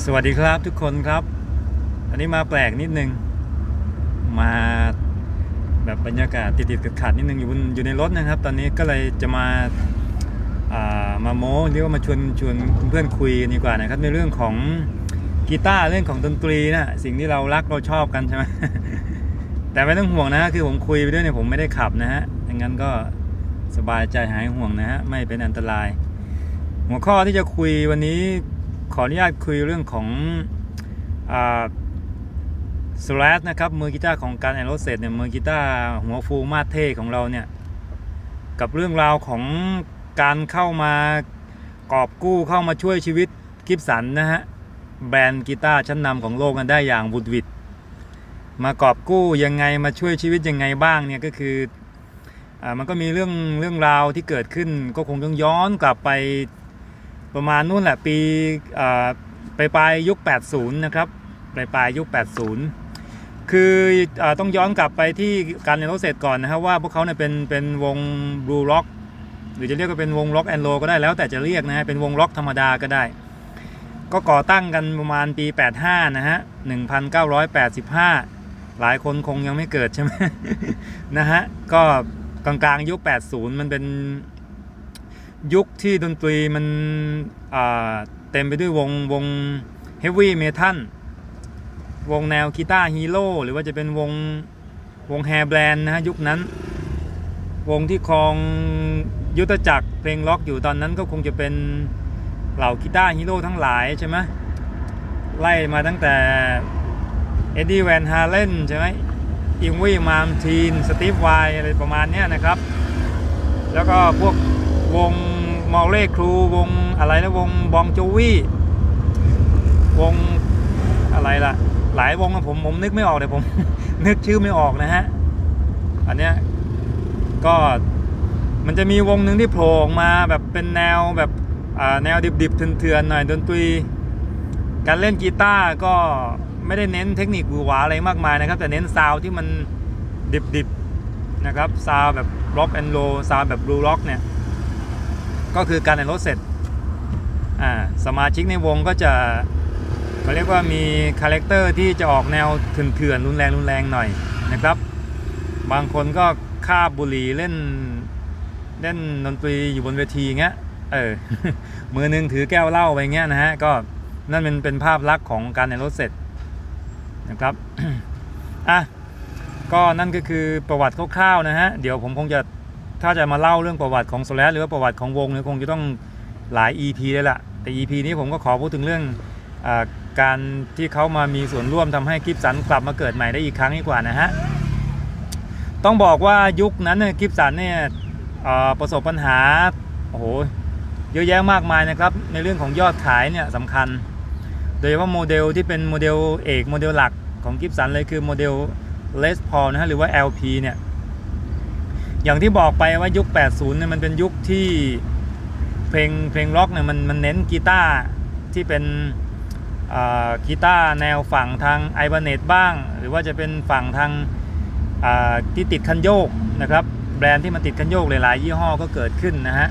สวัสดีครับทุกคนครับ อันนี้มาแปลกนิดนึง มาแบบบรรยากาศติดๆขัดๆนิดนึงอยู่บนอยู่ในรถนะครับ ตอนนี้ก็เลยจะมาอ่ามาโม้เรียกว่ามาชวนชวนเพื่อนคุยกันดีกว่านะครับ ในเรื่องของกีตาร์เรื่องของดนตรีนะสิ่งที่เรารักเราชอบกันใช่ไหมแต่ไม่ต้องห่วงนะคือผมคุยไปด้วยเนี่ยผมไม่ได้ขับนะฮะดังนั้นก็สบายใจหายห่วงนะฮะไม่เป็นอันตราย หัวข้อที่จะคุยวันนี้ ขออนุญาตคุยเรื่องของสแลชนะครับมือกีตาร์ของการแอนโรเซตเนี่ยมือกีตาร์หัวฟูมาสเท่ของเราเนี่ยกับเรื่องราวของการเข้ามากอบกู้เข้ามาช่วยชีวิตกิฟสันนะฮะแบรนด์กีตาร์ชั้นนำของโลกกันได้อย่างบุดวิดมากอบกู้ยังไงมาช่วยชีวิตยังไงบ้างเนี่ยก็คืออมันก็มีเรื่องเรื่องราวที่เกิดขึ้นก็คงต้องย้อนกลับไป ประมาณนู่นแหละปีปลายปลายยุค 80 นะครับปลายปลายยุค 80 คืออต้องย้อนกลับไปที่การเรียนรู้เสร็จก่อนนะครับว่าพวกเขาเนี่ยเป็นเป็นวงบลูร็อกหรือจะเรียกว่าเป็นวงร็อกแอนโลก็ได้แล้วแต่จะเรียกนะฮะเป็นวงร็อกธรรมดาก็ได้ ก็ก่อตั้งกันประมาณปี 85 นะฮะ 1985 หลายคนคงยังไม่เกิดใช่ไหมนะฮะก็กลางๆยุค 80 มันเป็น ยุคที่ดนตรีมันเต็มไปด้วยวงวงเฮฟวี่เมทัลวงแนวกีตาร์ฮีโร่หรือว่าจะเป็นวงวงแฮร์แบรนด์นะฮะยุคนั้น วงที่ครองยุทธจักรเพลงล็อกอยู่ตอนนั้นก็คงจะเป็นเหล่ากีตาร์ฮีโร่ทั้งหลายใช่ไหมไล่มาตั้งแต่เอ็ดดี้แวนฮาเลนใช่ไหมอิงวี่มามทีนสตีฟไวอะไรประมาณนี้นะครับ แล้วก็พวกวง มอลเล่ครูวงอะไรนะวงบองโจวี่วงอะไรล่ะ หลายวงอะผมผมนึกไม่ออกเลยผม นึกชื่อไม่ออกนะฮะ อันเนี้ยก็มันจะมีวงหนึ่งที่โผล่ออกมาแบบเป็นแนวแบบอ่าแนวดิบๆเถื่อนๆหน่อยดนตรี การเล่นกีตาร์ก็ไม่ได้เน้นเทคนิคหวือหวาอะไรมากมายนะครับ แต่เน้นซาวที่มันดิบๆนะครับซาวแบบร็อกแอนด์โรซาวแบบบลูร็อกเนี่ย ก็คือการในรถเสร็จอ่าสมาชิกในวงก็จะเขาเรียกว่ามีคาแรคเตอร์ที่จะออกแนวเถื่อนๆรุนแรงรุนแรงหน่อยนะครับ บางคนก็คาบบุหรี่เล่นเล่นดนตรีอยู่บนเวทีเงี้ยเออมือหนึงถือแก้วเหล้าไปเงี้ยนะฮะก็นั่นเป็นเป็นภาพลักษณ์ของการในรถเสร็จนะครับอะก็นั่นก็คือประวัติคร่าวๆนะฮะ เดี๋ยวผมคงจะ ถ้าจะมาเล่าเรื่องประวัติของโซลหรือว่าประวัติของวงเนี่ยคงจะต้องหลาย EP เลยล่ะ แต่ EP นี้ผมก็ขอพูดถึงเรื่องอการที่เขามามีส่วนร่วมทำให้กิฟสันกลับมาเกิดใหม่ได้อีกครั้งดีกว่านะฮะ ต้องบอกว่ายุคนั้นเนี่ยกิฟสันเนี่ยประสบปัญหาโอ้โหเยอะแยะมากมายนะครับ ในเรื่องของยอดขายเนี่ยสำคัญ โดยเฉพาะโมเดลที่เป็นโมเดลเอกโมเดลหลักของกิฟสันเลยคือโมเดล Les Paul นะฮะหรือว่า LP เนี่ย อย่างที่บอกไปว่ายุค 80 เนี่ยมันเป็นยุคที่เพลงเพลงร็อกเนี่ยมันมันเน้นกีตาร์ที่เป็นกีตาร์แนวฝั่งทางไอเบเนตบ้าง หรือว่าจะเป็นฝั่งทางที่ติดคันโยกนะครับแบรนด์ที่มันติดคันโยกหลายๆยี่ห้อก็เกิดขึ้นนะฮะ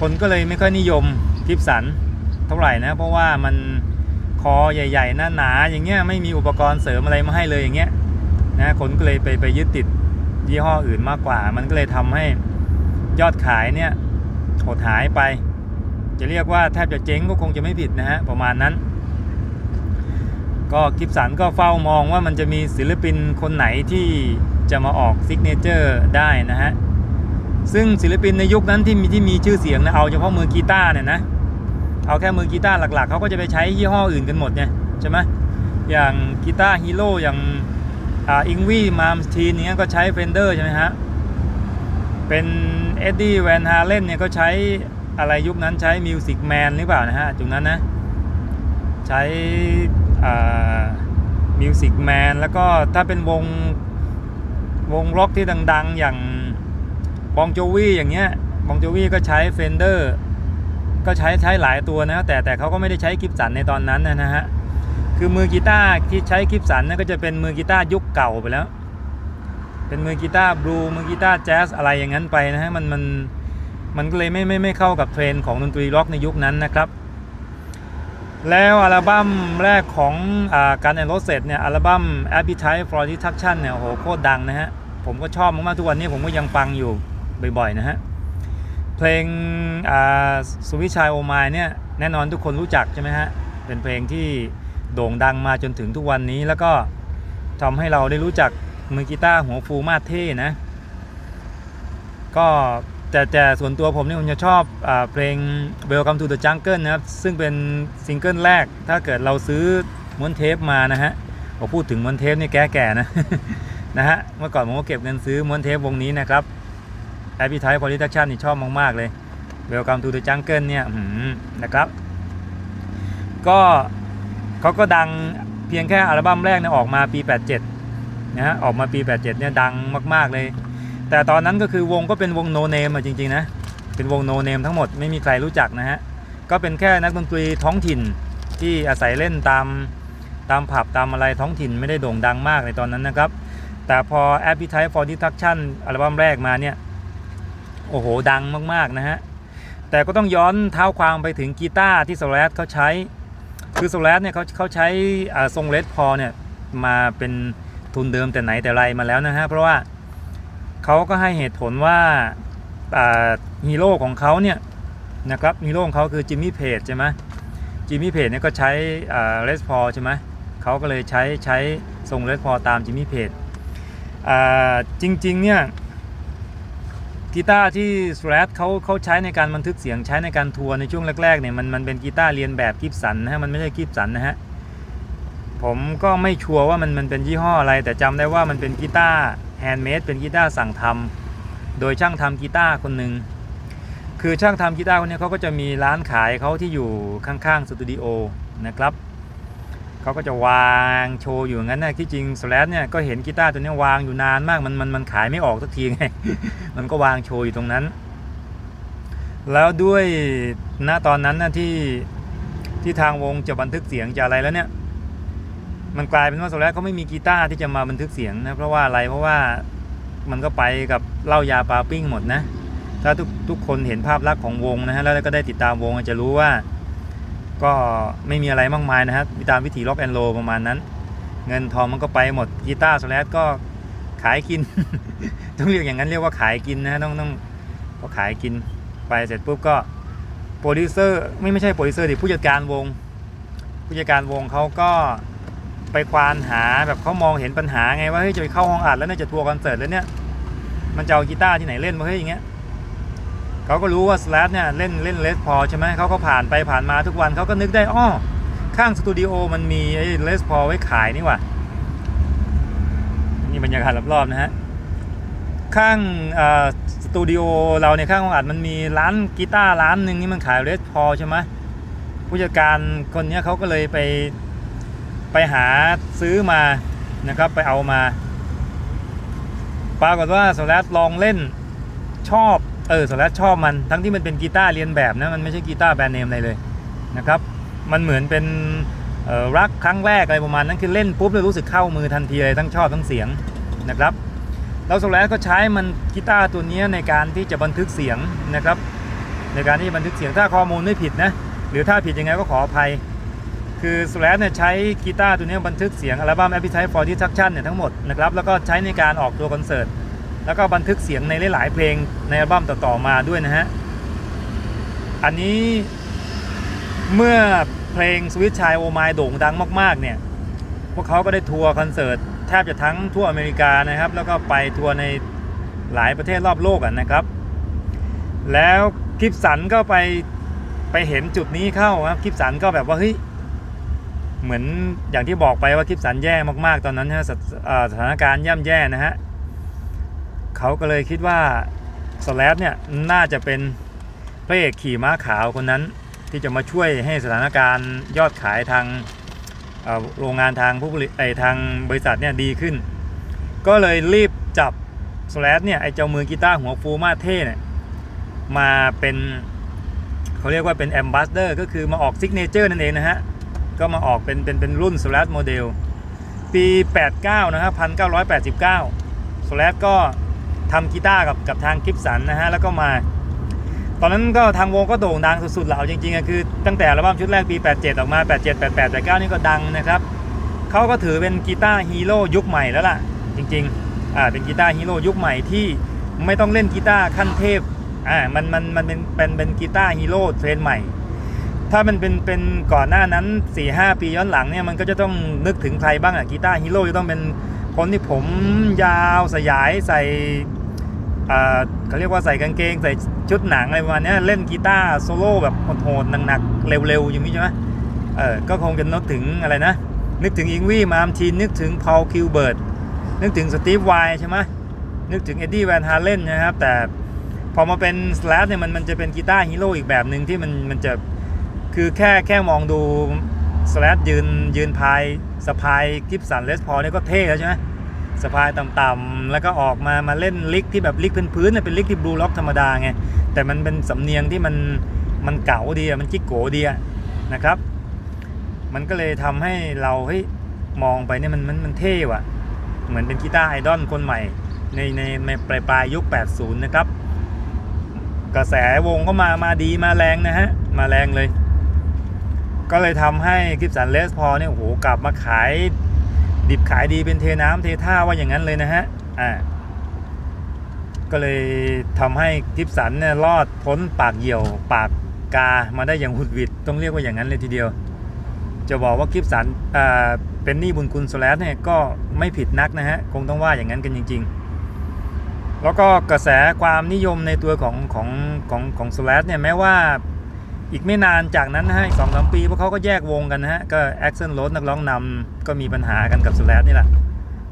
คนก็เลยไม่ค่อยนิยมกิฟสันเท่าไหร่นะเพราะว่ามันคอใหญ่ๆหนาๆอย่างเงี้ยไม่มีอุปกรณ์เสริมอะไรมาให้เลยอย่างเงี้ยนะคนก็เลยไปไปยึดติด ยี่ห้ออื่นมากกว่า มันก็เลยทำให้ยอดขายเนี่ยหดหายไป จะเรียกว่าแทบจะเจ๊งก็คงจะไม่ผิดนะฮะประมาณนั้น ก็กิฟสันก็เฝ้ามองว่ามันจะมีศิลปินคนไหนที่จะมาออกซิกเนเจอร์ได้นะฮะซึ่งศิลปินในยุคนั้นที่มีที่มีชื่อเสียงนะเอาเฉพาะมือกีตาร์เนี่ยนะเอาแค่มือกีตาร์หลักๆเขาก็จะไปใช้ยี่ห้ออื่นกันหมดเนี่ยใช่ไหมอย่างกีตาร์ฮีโร่อย่าง อิงวี่มามทีนเนี้ยก็ใช้เฟนเดอร์ใช่ไหมฮะ เป็นเอ็ดดี้แวนฮาเลนเนี่ยก็ใช้อะไรยุคนั้นใช้มิวสิกแมนหรือเปล่านะฮะจุดนั้นนะ ใช้มิวสิกแมนแล้วก็ถ้าเป็นวงวงร็อกที่ดัง ๆ อย่างบองโจวี่อย่างเงี้ยบองโจวี่ก็ใช้เฟนเดอร์ก็ใช้ใช้หลายตัวนะแต่แต่เขาก็ไม่ได้ใช้กิฟสันในตอนนั้นนะฮะ คือมือกีตาร์ที่ใช้กิฟสันนั่นก็จะเป็นมือกีตาร์ยุคเก่าไปแล้ว เป็นมือกีตาร์บลูมือกีตาร์แจ๊สอะไรอย่างนั้นไปนะฮะมันมันมันก็เลยไม่ไม่ไม่เข้ากับเทรนด์ของดนตรีร็อกในยุคนั้นนะครับ แล้วอัลบั้มแรกของอการแอนโรสเซตเนี่ยอัลบั้ม Appetite for Destruction เนี่ยโอ้โหโคตรดังนะฮะ ผมก็ชอบมากๆทุกวันนี้ผมก็ยังฟังอยู่บ่อยๆนะฮะ เพลงสุวิชัยโอมายเนี่ยแน่นอนทุกคนรู้จักใช่ไหมฮะ เป็นเพลงที่ โด่งดังมาจนถึงทุกวันนี้แล้วก็ทำให้เราได้รู้จักมือกีตาร์หัวฟูมาสเท่นะ ก็แต่แต่ส่วนตัวผมนี่ผมจะชอบอเพลง Welcome to the Jungle นะครับ ซึ่งเป็นซิงเกิลแรก ถ้าเกิดเราซื้อม้วนเทปมานะฮะผมพูดถึงม้วนเทปนี่แก่ๆนะนะฮะเมื่อก่อนผมก็เก็บเงินซื้อม้วนเทปวงนี้นะครับ Appetite for Destruction นี่ชอบมากๆเลย Welcome to the Jungle เนี่ยนะครับ ก็ เขาก็ดังเพียงแค่อัลบั้มแรกเนี่ยออกมาปี 87 นะฮะออกมาปี 87 เนี่ยดังมาก ๆ เลย แต่ตอนนั้นก็คือวงก็เป็นวงโนเนมอะจริง ๆ นะ เป็นวงโนเนมทั้งหมดไม่มีใครรู้จักนะฮะ ก็เป็นแค่นักดนตรีท้องถิ่นที่อาศัยเล่นตามตามผับตามอะไรท้องถิ่นไม่ได้โด่งดังมากในตอนนั้นนะครับ แต่พอ Appetite for Destruction อัลบั้มแรกมาเนี่ยโอ้โหดังมากๆนะฮะแต่ก็ต้องย้อนเท้าความไปถึงกีตาร์ที่โซลสเขาใช้ คือโซลสเนี่ยเขาเขาใช้ทรงเลดพอเนี่ยมาเป็นทุนเดิมแต่ไหนแต่ไรมาแล้วนะฮะ เพราะว่าเขาก็ให้เหตุผลว่าอ่าฮีโร่ของเขาเนี่ยนะครับฮีโร่ของเขาคือจิมมี่เพจใช่ไหมจิมมี่เพจเนี่ยก็ใช้เลสพอใช่ไหมเขาก็เลยใช้ใช้ทรงเลสพอตามจิมมี่เพจจริงๆเนี่ย กีตาร์ที่สแตรทเขาเขาใช้ในการบันทึกเสียงใช้ในการทัวร์ในช่วงแรกๆเนี่ยมันมันเป็นกีตาร์เรียนแบบกิฟสันนะฮะมันไม่ใช่กิฟสันนะฮะผมก็ไม่ชัวร์ว่ามันมันเป็นยี่ห้ออะไร แต่จำได้ว่ามันเป็นกีตาร์แฮนด์เมดเป็นกีตาร์สั่งทำโดยช่างทำกีตาร์คนหนึ่งคือช่างทำกีตาร์คนนี้เขาก็จะมีร้านขายเขาที่อยู่ข้างๆสตูดิโอนะครับ เขาก็จะวางโชว์อยู่งั้นนะที่จริงสแลทเนี่ยก็เห็นกีตาร์ตัวนี้วางอยู่นานมากมันมันมันขายไม่ออกสักทีไง มันก็วางโชว์อยู่ตรงนั้น แล้วด้วยณตอนนั้นนะที่ที่ทางวงจะบันทึกเสียงจะอะไรแล้วเนี่ย มันกลายเป็นว่าโซแลเขาไม่มีกีตาร์ที่จะมาบันทึกเสียงนะเพราะว่าอะไรเพราะว่ามันก็ไปกับเหล้ายาปาปิ้งหมดนะ ถ้าทุกทุกคนเห็นภาพลักษณ์ของวงนะฮะแล้วก็ได้ติดตามวงจะรู้ว่า ก็ไม่มีอะไรมากมายนะฮะตามวิถีล็อกแอนโลประมาณนั้น เงินทองมันก็ไปหมดกีตาร์โซแลก็ขายกิน ต้องเรียกอย่างนั้นเรียกว่าขายกินนะต้องต้องก็ขายกินไปเสร็จปุ๊บก็โปรดิวเซอร์ไม่ไม่ใช่โปรดิวเซอร์ดิผู้จัดการวง ผู้จัดการวงเขาก็ไปควานหาแบบเขามองเห็นปัญหาไงว่าเฮ้ยจะไปเข้าห้องอัดแล้วเนี่ยจะทัวร์คอนเสิร์ตแล้วเนี่ยมันจะเอากีตาร์ที่ไหนเล่นมาเฮ้ยอย่างเงี้ย เขาก็รู้ว่าสแลชเนี่ยเล่นเล่นเลสพอใช่ไหมเขาก็ผ่านไปผ่านมาทุกวันเขาก็นึกได้อ้อข้างสตูดิโอมันมีไอ้เลสพอไว้ขายนี่ว่านี่บรรยากาศรอบๆนะฮะข้างสตูดิโอเราในยข้างห้องอัดมันมีร้านกีตาร์ร้านหนึ่งนี่มันขายเรสพอใช่ไหมผู้จัดการคนนี้เขาก็เลยไปไปหาซื้อมานะครับไปเอามา ปรากฏว่าโซลัสลองเล่นชอบ เออโซลัสชอบมันทั้งที่มันเป็นกีตาร์เรียนแบบนะมันไม่ใช่กีตาร์แบรนด์เนมอะไรเลยนะครับมันเหมือนเป็นออรักครั้งแรกอะไรประมาณนั้นคือเล่นปุ๊บแล้วรู้สึกเข้ามือทันทีเลยทั้งชอบทั้งเสียงนะครับแล้วโซลัสก็ใช้มันกีตาร์ตัวนี้ในการที่จะบันทึกเสียงนะครับในการที่บันทึกเสียงถ้าข้อมูลไม่ผิดนะหรือถ้าผิดยังไงก็ขออภัย คือสแลเนี่ยใช้กีตาร์ตัวนี้บันทึกเสียงอัลบั้ม Appetite for Destruction เนี่ยทั้งหมดนะครับแล้วก็ใช้ในการออกตัวคอนเสิร์ต แล้วก็บันทึกเสียงในหลายๆเพลงในอัลบั้มต่อๆมาด้วยนะฮะ อันนี้เมื่อเพลงสวิตชายโอไมโด่งดังมากๆเนี่ย พวกเขาก็ได้ทัวร์คอนเสิร์ตแทบจะทั้งทั่วอเมริกานะครับ แล้วก็ไปทัวร์ในหลายประเทศรอบโลกอะนะครับ แล้วกิฟสันก็ไปไปเห็นจุดนี้เข้าครับกิฟสันก็แบบว่าเฮ้ยเหมือนอย่างที่บอกไปว่าคลิปสันแย่มากๆตอนนั้นนะสถานการณ์ย่ำแย่นะฮะ เขาก็เลยคิดว่าสแลปเนี่ยน่าจะเป็นพระเอกขี่ม้าขาวคนนั้นที่จะมาช่วยให้สถานการณ์ยอดขายทางโรงงานทางผู้ผลิตไอทางบริษัทเนี่ยดีขึ้น ก็เลยรีบจับสแลปเนี่ยไอเจ้ามือกีตาร์หัวฟูมาเท่เนี่ยมาเป็นเขาเรียกว่าเป็นแอมบาสเดอร์ก็คือมาออกซิกเนเจอร์นั่นเองนะฮะ ก็มาออกเป็นเป็นเป็นรุ่น Slash โมเดลปี 89 นะครับ1989 Slash ก็ ทำกีตาร์กับกับทางกิฟสันนะฮะแล้วก็มา ตอนนั้นก็ทางวงก็โด่งดังสุดๆแหละเอาจริงๆอะคือตั้งแต่อัลบั้มชุดแรกปี 87 ออกมา 87 88 89 นี่ก็ดังนะครับเขาก็ถือเป็นกีตาร์ฮีโร่ยุคใหม่แล้วล่ะ จริงๆอ่าเป็นกีตาร์ฮีโร่ยุคใหม่ที่ไม่ต้องเล่นกีตาร์ขั้นเทพอ่ามันมันมันเป็นเป็นเป็นกีตาร์ฮีโร่เทรนด์ใหม่ถ้ามันเป็นเป็นก่อนหน้านั้น4-5ปีย้อนหลังเนี่ยมันก็จะต้องนึกถึงใครบ้างอะกีตาร์ฮีโร่จะต้องเป็นคนที่ผมยาวสยายใส่ เขาเรียกว่าใส่กางเกงใส่ชุดหนังอะไรประมาณนี้เล่นกีตาร์โซโล่แบบโหดๆหนักๆเร็วๆอย่างนี้ใช่ไหมเออก็คงจะนึกถึงอะไรนะ นึกถึงอิงวี่มาร์มทีนนึกถึงพอลคิวเบิร์ตนึกถึงสตีฟไวใช่ไหมนึกถึงเอ็ดดี้แวนฮาเลนนะครับ แต่พอมาเป็นสแลชเนี่ยมันมันจะเป็นกีตาร์ฮีโร่อีกแบบหนึ่งที่มันมันจะคือแค่แค่มองดูสแลชยืนยืนพายสะพายกิฟสันเลสพอเนี่ยก็เท่แล้วใช่ไหม สะพายต่ำๆแล้วก็ออกมามาเล่นลิกที่แบบลิกพื้นๆเนี่ยเป็นลิกที่บลูล็อกธรรมดาไงแต่มันเป็นสำเนียงที่มันมันเก๋าดีอะมันจิกโกดีอะนะครับ มันก็เลยทำให้เราเฮ้ยมองไปเนี่ยมันมันมันเท่ว่ะ เหมือนเป็นกีตาร์ไอดอลคนใหม่ ในในในปลายปลายยุค 80 นะครับ กระแสวงก็มามาดีมาแรงนะฮะ มาแรงเลย ก็เลยทำให้กิฟสันเลสพอเนี่ยโอ้โหกลับมาขาย ดิบขายดีเป็นเทน้ำเทท่าว่าอย่างนั้นเลยนะฮะอ่าก็เลยทำให้กิฟสันเนี่ยรอดพ้นปากเหยี่ยวปากกามาได้อย่างหุดหวิดต้องเรียกว่าอย่างนั้นเลยทีเดียว จะบอกว่ากิฟสันอ่าเป็นหนี้บุญคุณโซแลสเนี่ยก็ไม่ผิดนักนะฮะคงต้องว่าอย่างนั้นกันจริง ๆ แล้วก็กระแสความนิยมในตัวของของของของโซแลสเนี่ยแม้ว่า อีกไม่นานจากนั้นนะฮะสองสามปีพวกเขาก็แยกวงกันนะฮะ ก็แอคเซนโรสนักร้องนำก็มีปัญหากันกับโซแลสนี่แหละ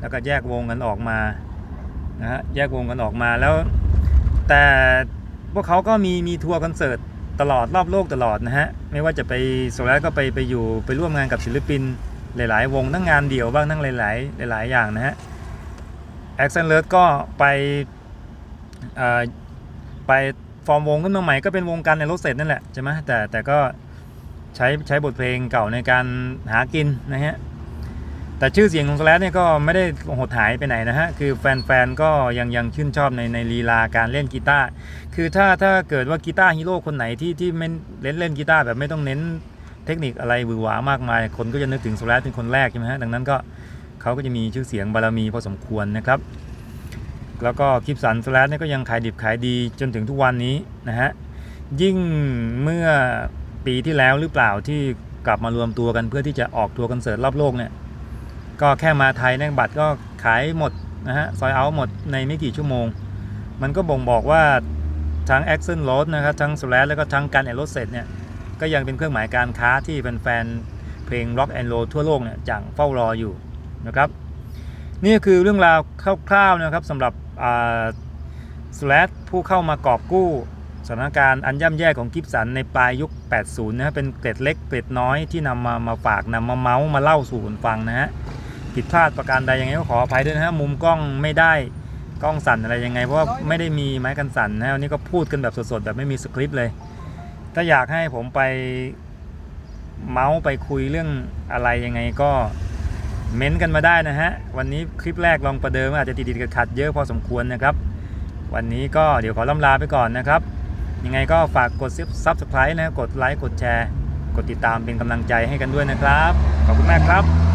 แล้วก็แยกวงกันออกมานะฮะ แยกวงกันออกมาแล้ว แต่พวกเขาก็มีมีทัวร์คอนเสิร์ตตลอดรอบโลกตลอดนะฮะ ไม่ว่าจะไปโซแลสก็ไปไปอยู่ไปร่วมงานกับศิลปินหลาย ๆ วงทั้งงานเดี่ยวบ้างทั้งหลาย ๆ หลาย ๆ อย่างนะฮะแอคเซนเลิก็ไปไป ฟอร์มวงขึ้นมาใหม่ก็เป็นวงการในรถเสร็จนั่นแหละใช่ไหมแต่แต่ก็ใช้ใช้บทเพลงเก่าในการหากินนะฮะแต่ชื่อเสียงของสแลชเนี่ยก็ไม่ได้หดหายไปไหนนะฮะ คือแฟนๆ ก็ยังยังชื่นชอบในในลีลาการเล่นกีตาร์ คือถ้าถ้าเกิดว่ากีตาร์ฮีโร่คนไหนที่ที่ไม่เล่นเล่นกีตาร์แบบไม่ต้องเน้นเทคนิคอะไรหวือหวามากมาย คนก็จะนึกถึงสแลชเป็นคนแรกใช่ไหมฮะ ดังนั้นก็เขาก็จะมีชื่อเสียงบารมีพอสมควรนะครับ แล้วก็คลิปสันสแลชเนี่ยก็ยังขายดิบขายดีจนถึงทุกวันนี้นะฮะ ยิ่งเมื่อปีที่แล้วหรือเปล่าที่กลับมารวมตัวกันเพื่อที่จะออกทัวร์คอนเสิร์ตรอบโลกเนี่ย ก็แค่มาไทยเนี่ยบัตรก็ขายหมดนะฮะ ซอยเอาหมดในไม่กี่ชั่วโมง มันก็บ่งบอกว่าทั้ง a c t i o n Road นะครับ ทั้ง Slash แล้วก็ทั้งการแอนโรเซตเนี่ย ก็ยังเป็นเครื่องหมายการค้าที่แฟนๆเพลง Rock and Roll ทั่วโลกเนี่ยจังเฝ้ารออยู่นะครับ นี่คือเรื่องราวคร่าวๆนะครับสำหรับ อ่า Slash ผู้เข้ามากอบกู้สถานการณ์อันย่ำแย่ของกิฟสันในปลายยุค 80 นะฮะ เป็นเกร็ดเล็กเกร็ดน้อยที่นำมามาฝากนำมาเมาส์มาเล่าสู่กันฟังนะฮะ ผิดพลาดประการใดยังไงก็ขออภัยด้วยนะฮะ มุมกล้องไม่ได้กล้องสั่นอะไรยังไง เพราะว่าไม่ได้มีไม้กันสั่นนะฮะวันนี้ก็พูดกันแบบสดๆ แบบไม่มีสคริปต์เลย ถ้าอยากให้ผมไปเมาส์ไปคุยเรื่องอะไรยังไงก็ เม้นกันมาได้นะฮะ วันนี้คลิปแรกลองประเดิมอาจจะติดๆขัดๆเยอะพอสมควรนะครับ วันนี้ก็เดี๋ยวขอล่ำลาไปก่อนนะครับ ยังไงก็ฝากกดซับสไครต์นะกดไลค์กดแชร์ กดติดตามเป็นกำลังใจให้กันด้วยนะครับ ขอบคุณมากครับ